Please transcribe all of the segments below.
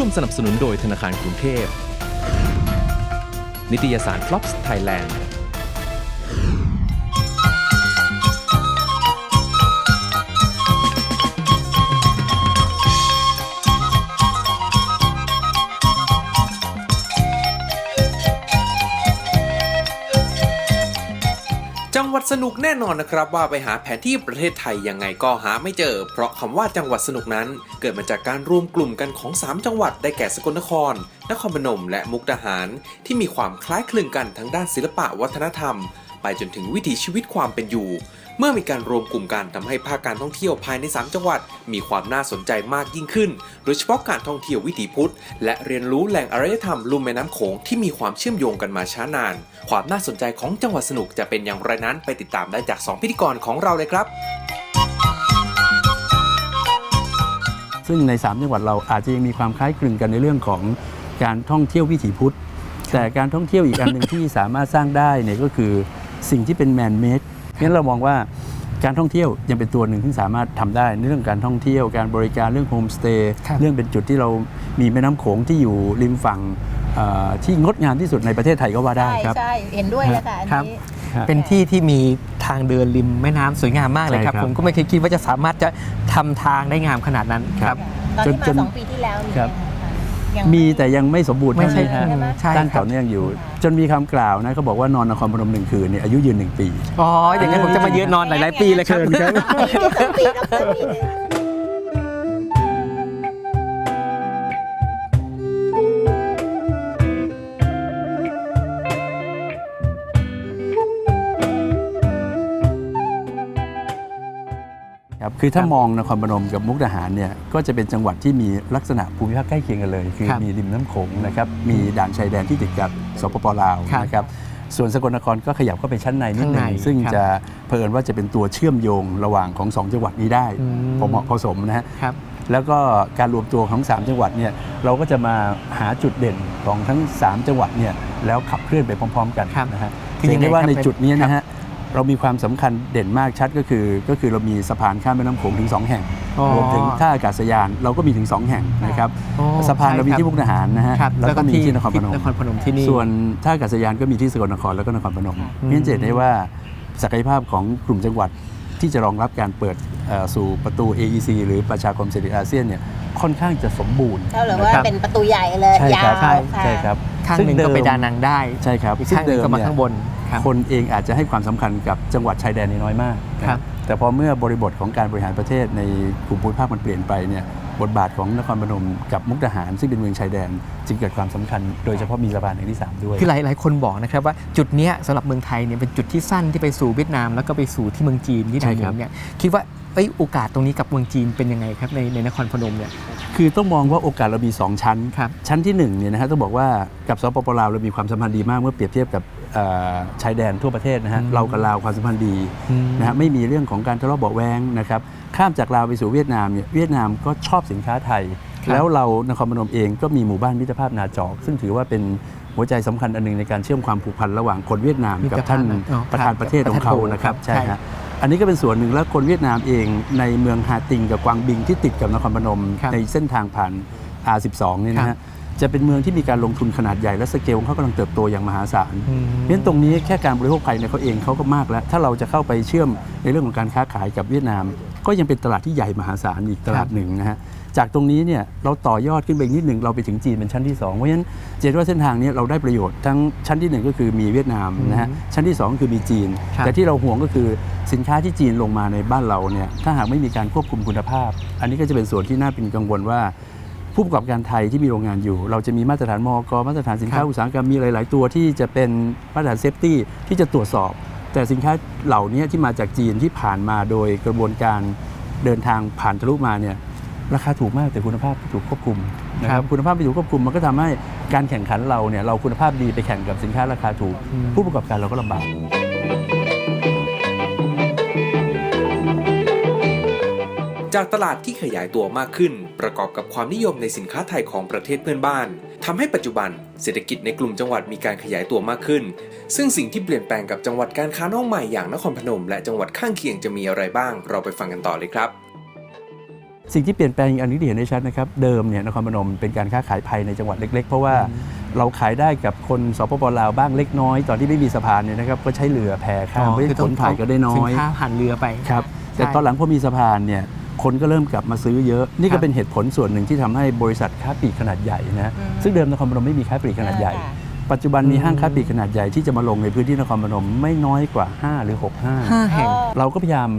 ร่วมสนับสนุนโดยธนาคารกรุงเทพ นิตยสารฟล็อปส์ไทยแลนด์ สนุกแน่นอนนะครับว่าไปหาแผนที่ประเทศไทยยังไงก็หาไม่เจอ เพราะคำว่าจังหวัดสนุกนั้น เกิดมาจากการรวมกลุ่มกันของ 3 จังหวัดได้แก่สกลนคร นครพนม และมุกดาหาร ที่มีความคล้ายคลึงกันทั้งด้านศิลปะวัฒนธรรม ไปจนถึงวิถีชีวิตความเป็นอยู่ เมื่อมีการรวมกลุ่มกันทำให้ภาคการท่องเที่ยวภายใน 3 จังหวัด มีความน่าสนใจมากยิ่งขึ้น โดยเฉพาะการท่องเที่ยววิถีพุทธ และเรียนรู้แหล่งอารยธรรมลุ่มแม่น้ำโขงที่มีความเชื่อมโยงกันมาช้านาน ความน่าสนใจของจังหวัดสนุกจะเป็นอย่างไรนั้นไปติดตามได้จาก 2 พิธีกรของเราเลยครับ ซึ่งใน 3 จังหวัดเราอาจจะยังมีความคล้ายคลึงกันในเรื่องของการท่องเที่ยววิถีพุทธ แต่การท่องเที่ยวอีกอันหนึ่งที่สามารถสร้างได้เนี่ยก็คือสิ่งที่เป็นแมนเมด งั้นเรามองว่าการท่องเที่ยวยังเป็นตัวหนึ่งที่สามารถทำได้ในเรื่องการท่องเที่ยวการบริการเรื่องโฮมสเตย์ครับเรื่องเป็นจุดที่เรามีแม่น้ำโขงที่อยู่ริมฝั่งเอ่อที่งดงามที่สุดในประเทศไทยก็ว่าได้ใช่ครับใช่เห็นด้วยเลยค่ะอันครับนี้ครับเป็นที่ที่มีทางเดินริมแม่น้ำสวยงามมากเลยครับใช่ครับ ผมก็ไม่เคยคิดว่าจะสามารถจะทำทางได้งามขนาดนั้นครับตอนที่จมานสองปีที่แล้วนี่ครับ ยังมีแต่ยังไม่สมบูรณ์ไม่เท่าใช่นี้ฮะใช่ไหม ใช่ตั้งครัต่บอเนื่องอยู่ จนมีคำกล่าวนะเขาบอกว่านอนนครพนมหนึ่งคืนเนี่ยอายุยืนหนึ่งปี อ๋ออย่างนั้นผมจะมายืนนอนหลาย ๆ ปีเลยครับปีที่สองปีแล้วก็ปีหนึ่งค คือถ้ามองนครพนมกับมุกดาหารเนี่ยก็จะเป็นจังหวัดที่มีลักษณะภูมิภาคใกล้เคียงกันเลย คือครับมีริมน้ำโขงนะครับมีด่านชายแดนที่ติดกับสปปลาวครับนะครับส่วนสกลนครก็ขยับเข้าไปชั้นในนิดหนึข้างงในซึ่งครับจะเพิ่นว่าจะเป็นตัวเชื่อมโยงระหว่างของสองจังหวัดนี้ได้อืมพอเหมาะพอสมนะฮะครับแล้วก็การรวมตัวของ 3 จังหวัดเนี่ยเราก็จะมาหาจุดเด่นของทั้ง 3 จังหวัดเนี่ยแล้วขับเคลื่อนไปพร้อม ๆ กันครับนะฮะคือเห็นได้ว่ายังไงครับในจุดนี้นะฮะ เรามีความสำคัญเด่นมากชัดก็คือ ก็คือเรามีสะพานข้ามแม่น้ำโขงถึง 2 แห่งอ๋อรวมถึงท่าอากาศยานเราก็มีถึง 2 แห่งนะครับอ๋อสะพานเรามีใช่ที่มุกดาหารนะฮะครับแล้วก็มีที่นครพนมนครพนมที่นี่ส่วนท่าอากาศยานก็มีที่สกลนครแล้วก็นครพนมอืมนี่จะเห็นได้ว่าศักยภาพของกลุ่มจังหวัด ที่จะรองรับการเปิดเอ่อสู่ประตู AEC หรือประชาคมเศรษฐกิจอาเซียนเนี่ยค่อนข้างจะสมบูรณ์เท่าหรือว่านะครับเป็นประตูใหญ่เลยใช่ยาครัวบค่ะใช่ครับข้างซึ่หนึ่งก็ไปดานังได้ใช่ครับอีกข้างหนึ่งก็มาข้างบนครับคนเองอาจจะให้ความสำคัญกับจังหวัดชายแดนนี่น้อยมากนะครับแต่พอเมื่อบริบทของการบริหารประเทศในกลุ่มภูมิภาคมันเปลี่ยนไปเนี่ย บทบาทของนครพนมกับมุกดาหารซึ่งเป็นเมืองชายแดน จึงเกิดความสำคัญ โดยเฉพาะมีสะพานแห่งที่ 3 ด้วย คือหลายหลายคนบอกนะครับว่าจุดเนี้ยสำหรับเมืองไทยเนี่ยเป็นจุดที่สั้นที่ไปสู่เวียดนาม แล้วก็ไปสู่ที่เมืองจีนที่ใช่ดาครับนเนี่ยคิดว่าเอ้ยโอกาสตรงนี้กับเมืองจีนเป็นยังไงครับในในนครพนมเนี่ยคือต้องมองว่าโอกาสเรามี 2 ชั้นครับชั้นที่1เนี่ยนะฮะต้องบอกว่ากับสปปลาวเรามีความสัมพันธ์ดีมากเมื่อเปรียบเทียบกับเอ่อชายแดนทั่วประเทศนะฮะอืมเรากับลาวความสัมพันธ์ดีอืมนะฮะไม่มีเรื่องของการทะเลาะเบาะแวงนะครับ ข้ามจากลาวไปสู่เวียดนามเนี่ยเวียดนามก็ชอบสินค้าไทยครับแล้วเรานครพนมเองก็มีหมู่บ้านมิตรภาพนาจอก ซึ่งถือว่าเป็นหัวใจสำคัญอันหนึงในการเชื่อมความผูกพันระหว่างคนเวียดนามกับท่านอ๋อประธานประเทศของเขานะครับใช่ใช่ฮะอันนี้ก็เป็นส่วนหนึ่งแล้วคนเวียดนามเองในเมืองฮาติงกับกวางบิงที่ติดกับนครพนมครับในเส้นทางผ่าน R12 เนี่ยนะครัฮะบจะเป็นเมืองที่มีการลงทุนขนาดใหญ่และสเกลของเขากำลังเติบโตอย่างมหาศาลอืมเพราะฉะนั้นตรงนี้แค่การบริโภคภายในเขาเองเขาก็มากแล้ว ถ้าเราจะเข้าไปเชื่อมในเรื่องของการค้าขายกับเวียดนาม ก็ยังเป็นตลาดที่ใหญ่มหาศาลอีกตลาดหนึ่งนะฮะจากตรงนี้เนี่ยเราต่อยอดขึ้นไปอีกนิดหนึ่งเราไปถึงจีนเป็นชั้นที่ 2 เพราะฉะนั้นเจนว่าเส้นทางนี้เราได้ประโยชน์ทั้งชั้นที่ 1 ก็คือมีเวียดนามนะฮะชั้นที่ 2 คือมีจีนครับแต่ที่เราห่วงก็คือสินค้าที่จีนลงมาในบ้านเราเนี่ยถ้าหากไม่มีการควบคุมคุณภาพ อันนี้ก็จะเป็นส่วนที่น่าเป็นกังวลว่าผู้ประกอบการไทยที่มีโรงงานอยู่ เราจะมีมาตรฐานมอกมาตรฐานสินค้าครับอุตสาหกรรมมีหลาย ๆ ตัวที่จะเป็นมาตรฐานเซฟตี้ที่จะตรวจสอบ แต่สินค้าเหล่านี้ที่มาจากจีนที่ผ่านมาโดยกระบวนการเดินทางผ่านทะลุมาเนี่ยราคาถูกมากแต่คุณภาพไม่ถูกควบคุมนะคครัรับบคุณภาพไม่ถูกควบคุมมันก็ทำให้การแข่งขันเราเนี่ยเราคุณภาพดีไปแข่งกับสินค้าราคาถูกอืมผู้ประกอบการเราก็ลำบากจากตลาดที่ขยายตัวมากขึ้น ประกอบกับความนิยมในสินค้าไทยของประเทศเพื่อนบ้าน ทำให้ปัจจุบันเศรษฐกิจในกลุ่มจังหวัดมีการขยายตัวมากขึ้น ซึ่งสิ่งที่เปลี่ยนแปลงกับจังหวัดการค้าน้องใหม่อย่างนครพนม และจังหวัดข้างเคียงจะมีอะไรบ้าง เราไปฟังกันต่อเลยครับสิ่งที่เปลี่ยนแปลงอีกอันนี้ที่เห็นได้ชัดนะครับเดิมเนี่ยนครพนมเป็นการค้าขายภายในจังหวัดเล็ก ๆ เพราะว่าเราขายได้กับคนสปปลาวบ้างเล็กน้อย ตอนที่ไม่มีสะพานเนี่ยนะครับก็ใช้เรือแพข้ามเพราะฉะนั้นขนถ่ายก็ได้น้อยสินค้าผ่านเรือไปครับแต่ใช่ตอนหลังพอมีสะพานเนี่ย คนก็เริ่มกลับมาซื้อเยอะ นี่ครัก็บเป็นเหตุผลส่วนหนึ่งที่ทำให้บริษัทค้าปลีกขนาดใหญ่นะซึ่งเดิมนครพนมไม่มีค้าปลีกขนาดใหญ่ค่ะปัจจุบันมีห้างค้าปลีกขนาดใหญ่ที่จะมาลงในพื้นที่นครพนมไม่น้อยกว่า 5 หรือ6ห้างห้าแห่งเราก็พยายาม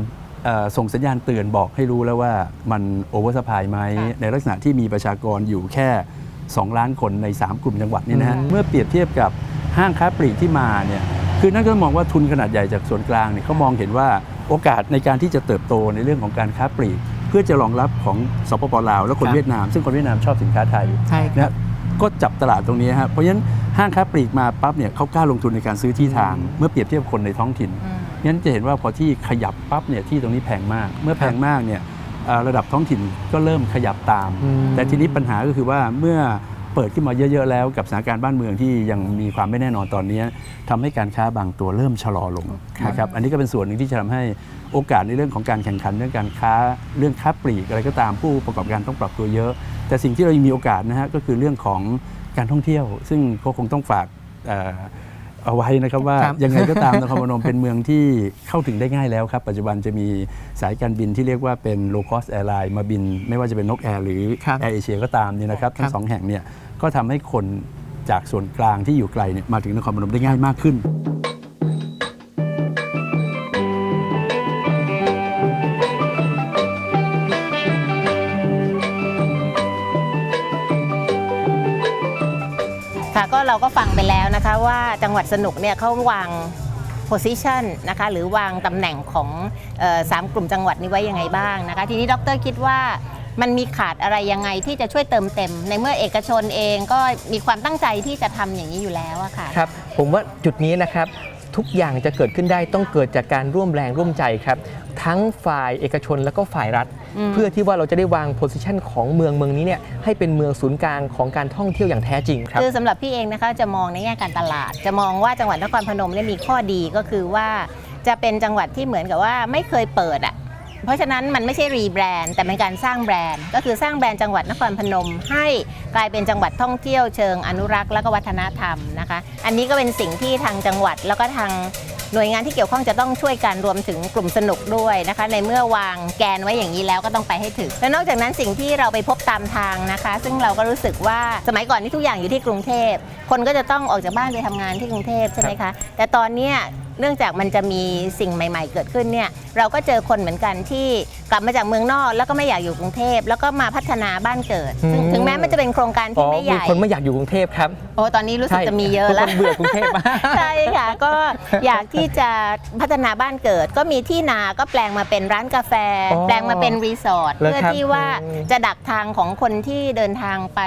เอ่อส่งสัญญาณเตือนบอกให้รู้แล้วว่ามันโอเวอร์สปายไหมค่ะในลักษณะที่มีประชากรอยู่แค่ 2 ล้านคนใน 3 กลุ่มจังหวัดนี่นะฮะอืมเมื่อเปรียบเทียบกับห้างค้าปลีกที่มาเนี่ยคือนั่นก็มองว่าทุนขนาดใหญ่จากส่วนกลางเนี่ยเขามองเห็นว่า โอกาสในการที่จะเติบโตในเรื่องของการค้าปลีก เพื่อจะรองรับของสปปลาวและคนครับเวียดนาม ซึ่งคนเวียดนามชอบสินค้าไทยใช่คนะรับก็จับตลาดตรงนี้ฮะเพราะฉะนั้นห้างค้าปลีกมาปั๊บเนี่ยเขากล้าลงทุนในการซื้อที่ทาง เมื่อเปรียบเทียบคนในท้องถิ่นอืมงั้นจะเห็นว่าพอที่ขยับปั๊บเนี่ยที่ตรงนี้แพงมาก เมื่อแพงมากเนี่ยเอ่อระดับท้องถิ่นก็เริ่มขยับตามอืมแต่ทีนี้ปัญหาก็คือว่าเมื่อ เปิดขึ้นมาเยอะ ๆ แล้วกับสถานการณ์บ้านเมืองที่ยังมีความไม่แน่นอนตอนนี้ทำให้การค้าบางตัวเริ่มชะลอลงนะครับอันนี้ก็เป็นส่วนหนึ่งที่จะทำให้โอกาสในเรื่องของการแข่งขันเรื่องการค้าเรื่องค้าปลีกอะไรก็ตามผู้ประกอบการต้องปรับตัวเยอะ แต่สิ่งที่เรายังมีโอกาสนะฮะก็คือเรื่องของการท่องเที่ยว ซึ่งก็คงต้องฝาก เอ่อเอาไว้นะครับว่าครับ ยังไงก็ตามนครพนมเป็นเมืองที่เข้าถึงได้ง่ายแล้วครับ ปัจจุบันจะมีสายการบินที่เรียกว่าเป็น low cost airline มาบิน ไม่ว่าจะเป็นนกแอร์หรือครับแอร์เอเชียก็ตามเนี่ยนะครับ ทั้ครังบ สองแห่งเนี่ยก็ทำให้คนจากส่วนกลางที่อยู่ไกลเนี่ยมาถึงนครพนมได้ง่ายมากขึ้น ค่ะก็เราก็ฟังไปแล้วนะคะว่าจังหวัดสนุกเนี่ยเขาวาง position นะคะหรือวางตำแหน่งของเออสามกลุ่มจังหวัดนี้ไว้ยังไงบ้างนะคะทีนี้ดรคิดว่ามันมีขาดอะไรยังไงที่จะช่วยเติมเต็ม ในเมื่อเอกชนเองก็มีความตั้งใจที่จะทำอย่างนี้อยู่แล้วอะค่ะครับผมว่าจุดนี้นะครับ ทุกอย่างจะเกิดขึ้นได้ต้องเกิดจากการร่วมแรงร่วมใจครับ ทั้งฝ่ายเอกชนแล้วก็ฝ่ายรัฐอืมเพื่อที่ว่าเราจะได้วางโพสิชันของเมืองเมืองนี้เนี่ยให้เป็นเมืองศูนย์กลางของการท่องเที่ยวอย่างแท้จริงครับคือสำหรับพี่เองนะคะจะมองในแง่การตลาด จะมองว่าจังหวัดนครพนมเนี่ยมีข้อดีก็คือว่าจะเป็นจังหวัดที่เหมือนกับว่าไม่เคยเปิดอะ เพราะฉะนั้นมันไม่ใช่รีแบรนด์แต่เป็นการสร้างแบรนด์ ก็คือสร้างแบรนด์จังหวัดนครพนม ให้กลายเป็นจังหวัดท่องเที่ยวเชิงอนุรักษ์และก็วัฒนธรรมนะคะ อันนี้ก็เป็นสิ่งที่ทางจังหวัดแล้วก็ทางหน่วยงานที่เกี่ยวข้องจะต้องช่วยกันรวมถึงกลุ่มสนุกด้วยนะคะ ในเมื่อวางแกนไว้อย่างนี้แล้วก็ต้องไปให้ถึง และนอกจากนั้นสิ่งที่เราไปพบตามทางนะคะ ซึ่งเราก็รู้สึกว่าสมัยก่อนนี่ทุกอย่างอยู่ที่กรุงเทพคนก็จะต้องออกจากบ้านไปทำงานที่กรุงเทพใช่ไหมคะแต่ตอนนี้ เนื่องจากมันจะมีสิ่งใหม่ ๆ เกิดขึ้นเนี่ยเราก็เจอคนเหมือนกันที่กลับมาจากเมืองนอก แล้วก็ไม่อยากอยู่กรุงเทพแล้วก็มาพัฒนาบ้านเกิดถึงอืม ถึงแม้มันจะเป็นโครงการอ๋ที่อไม่ใหมีญ่คนไม่อยากอยู่กรุงเทพครับโอ้ตอนนี้รู้สึกจะมีเยอะทุกแล้วคนเบื่อกรุงเทพมาก ใช่ค่ะ ก็อยากที่จะพัฒนาบ้านเกิด ก็มีที่นาก็แปลงมาเป็นร้านกาแฟ อ๋อแปลงมาเป็นรีสอร์ทเหรอเพื่อครับที่ว่าอืมจะดักทางของคนที่เดินทางไป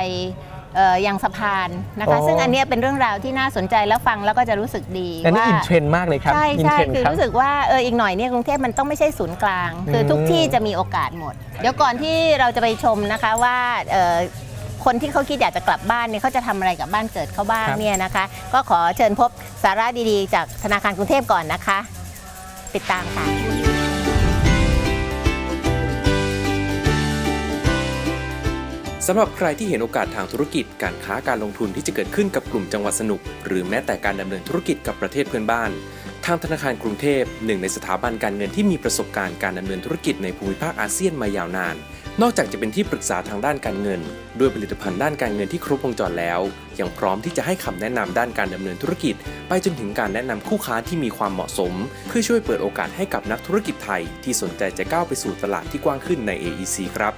เอ่อยังสะพานนะคะอ๋อซึ่งอันเนี้ยเป็นเรื่องราวที่น่าสนใจแล้วฟังแล้วก็จะรู้สึกดีอันนี้ว่าอินเทรนด์มากเลยครับใช่อินใช่เทรนด์คือครับรู้สึกว่าเอออีกหน่อยเนี่ยกรุงเทพมันต้องไม่ใช่ศูนย์กลาง คือทุกอืมที่จะมีโอกาสหมด เดี๋ยวก่อนที่เราจะไปชมนะคะว่าเอ่อคนที่เขาคิดอยากจะกลับบ้านเนี่ยเขาจะทำอะไรกับบ้านเกิดเขาบ้างครับเนี่ยนะคะ ก็ขอเชิญพบสาระดีๆ จากธนาคารกรุงเทพก่อนนะคะ ติดตามค่ะ สำหรับใครที่เห็นโอกาสทางธุรกิจการค้าการลงทุนที่จะเกิดขึ้นกับกลุ่มจังหวัดสนุก หรือแม้แต่การดำเนินธุรกิจกับประเทศเพื่อนบ้าน ทางธนาคารกรุงเทพหนึ่งในสถาบันการเงินที่มีประสบการณ์การดำเนินธุรกิจในภูมิภาคอาเซียนมายาวนาน นอกจากจะเป็นที่ปรึกษาทางด้านการเงิน ด้วยผลิตภัณฑ์ด้านการเงินที่ครบวงจรแล้ว ยังพร้อมที่จะให้คำแนะนำด้านการดำเนินธุรกิจ ไปจนถึงการแนะนำคู่ค้าที่มีความเหมาะสม เพื่อช่วยเปิดโอกาสให้กับนักธุรกิจไทย ที่สนใจจะก้าวไปสู่ตลาดที่กว้างขึ้นใน AEC ครับ